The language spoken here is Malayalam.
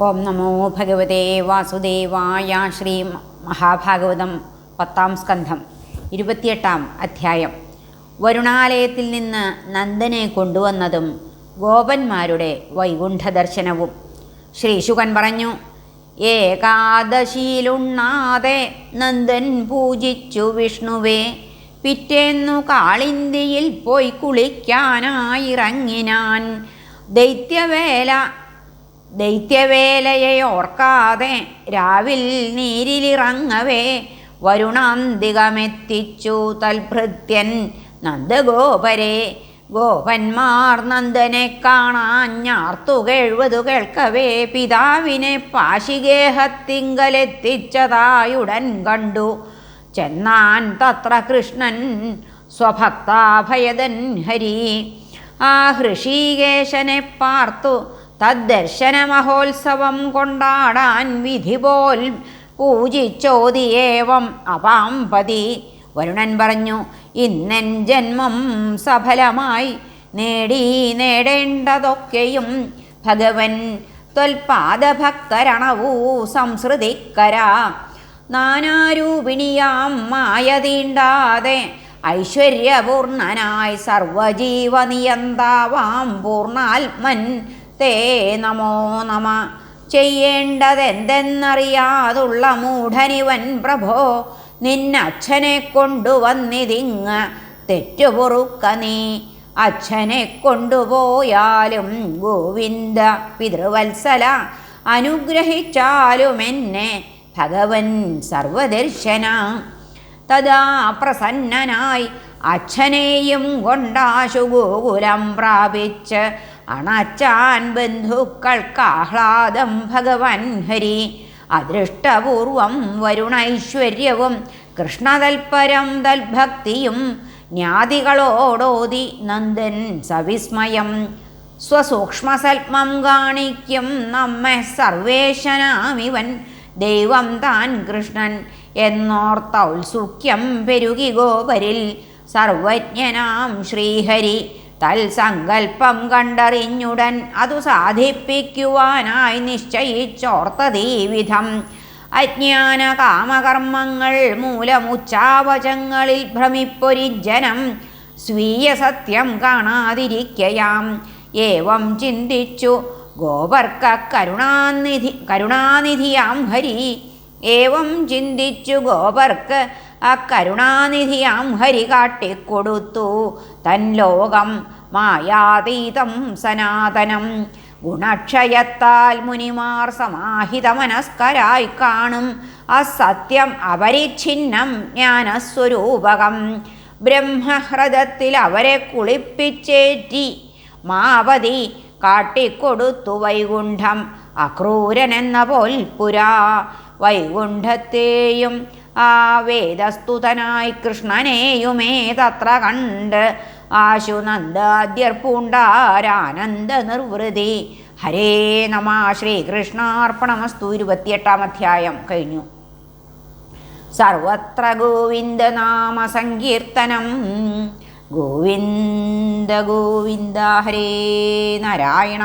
ഓം നമോ ഭഗവതേ വാസുദേവായ ശ്രീ മഹാഭാഗവതം പത്താം സ്കന്ധം ഇരുപത്തിയെട്ടാം അധ്യായം. വരുണാലയത്തിൽ നിന്ന് നന്ദനെ കൊണ്ടുവന്നതും ഗോപന്മാരുടെ വൈകുണ്ഠ ദർശനവും ശ്രീശുകൻ പറഞ്ഞു ഏകാദശിയിലുണ്ണാതെ നന്ദൻ പൂജിച്ചു വിഷ്ണുവേ പിറ്റേന്നു കാളിന്തിയിൽ പോയി കുളിക്കാനായിറങ്ങിനാൻ ദൈത്യവേല ദൈത്യവേലയെ ഓർക്കാതെ രാവിൽ നീരിലിറങ്ങവേ. വരുണാന്തികമെത്തിച്ചു തൽഭൃത്യൻ നന്ദഗോപരെ. ഗോപന്മാർ നന്ദനെ കാണാൻ ഞാർത്തു കേഴ്വതു കേൾക്കവേ. പിതാവിനെ പാശികേഹത്തിങ്കലെത്തിച്ചതായുടൻ കണ്ടു. ചെന്നാൻ തത്ര കൃഷ്ണൻ സ്വഭക്താഭയദൻ ഹരി. ആ ഹൃഷീകേശനെ പാർത്തു. തദ്ദർശന മഹോത്സവം കൊണ്ടാടാൻ വിധി പോൽ പൂജിച്ചോതിയേവം അപാമ്പതി വരുണൻ പറഞ്ഞു ഇന്നൻ ജന്മം സഫലമായി നേടി നേടേണ്ടതൊക്കെയും ഭഗവൻ ത്വൽപാദഭക്തരണവൂ സംസൃതിക്കര. നാനാരൂപിണിയാം മായ തീണ്ടാതെ ഐശ്വര്യപൂർണനായി സർവജീവനിയന്താവാം പൂർണാത്മൻ തേ നമോ നമ. ചെയ്യേണ്ടതെന്തെന്നറിയാതുള്ള മൂഢനിവൻ പ്രഭോ നിന്നച്ഛനെ കൊണ്ടുവന്നിതിങ്ങ് തെറ്റുപൊറുക്ക നീ. അച്ഛനെ കൊണ്ടുപോയാലും ഗോവിന്ദ പിതൃവത്സല അനുഗ്രഹിച്ചാലും എന്നെ ഭഗവൻ സർവദർശന. തഥാ പ്രസന്നനായി അച്ഛനെയും കൊണ്ടാശു ഗോകുലം പ്രാപിച്ച് അണച്ചാൻ ബന്ധുക്കൾക്കാഹ്ലാദം ഭഗവാൻ ഹരി. അദൃഷ്ടപൂർവം വരുണൈശ്വര്യവും കൃഷ്ണതൽപരം തൽഭക്തിയും ജ്ഞാതികളോടോതി നന്ദൻ സവിസ്മയം. സ്വസൂക്ഷ്മസൽപ്പം കാണിക്കും നമ്മെ സർവേശനാമിവൻ. ദൈവം താൻ കൃഷ്ണൻ എന്നോർത്ത ഔത്സുക്യം പെരുകി ഗോപരിൽ സർവജ്ഞനാം ശ്രീഹരി. തൽസങ്കൽപ്പം കണ്ടറിഞ്ഞുടൻ അതു സാധിപ്പിക്കുവാനായി നിശ്ചയിച്ചോർത്തതീ വിധം അജ്ഞാന കാമകർമ്മങ്ങൾ മൂലമുച്ചാവചങ്ങളിൽ ഭ്രമിപ്പൊരിജനം സ്വീയ സത്യം കാണാതിരിക്കയാം. ഏവം ചിന്തിച്ചു ഗോപർക്ക കരുണാനിധി കരുണാനിധിയാം ഹരി. ഏവം ചിന്തിച്ചു ഗോപർക്ക് ആ കരുണാനിധിയാം ഹരി കാട്ടിക്കൊടുത്തു തൻ ലോകം മായാതീതം സനാതനം. ഗുണക്ഷയത്താൽ മുനിമാർ സമാഹിത മനസ്കരായി കാണും. അസത്യം അപരിച്ഛിന്നം ജ്ഞാനസ്വരൂപകം. ബ്രഹ്മഹ്രദത്തിൽ അവരെ കുളിപ്പിച്ചേറ്റി മാവതി കാട്ടിക്കൊടുത്തു വൈകുണ്ഠം. അക്രൂരനെന്ന പോൽ പുരാ വൈകുണ്ഠത്തെയും ആ വേദസ്തുതനായി കൃഷ്ണനെയുമേ തത്ര കണ്ട് ആശു നന്ദാദ്യർ പൂണ്ടാരാനന്ദ നിർവൃതി ഹരേ നമ ശ്രീകൃഷ്ണാർപ്പണമസ്തു. ഇരുപത്തിയെട്ടാം അധ്യായം കഴിഞ്ഞു. സർവത്ര ഗോവിന്ദ നാമ സങ്കീർത്തനം ഗോവിന്ദ ഗോവിന്ദ ഹരേ നാരായണ.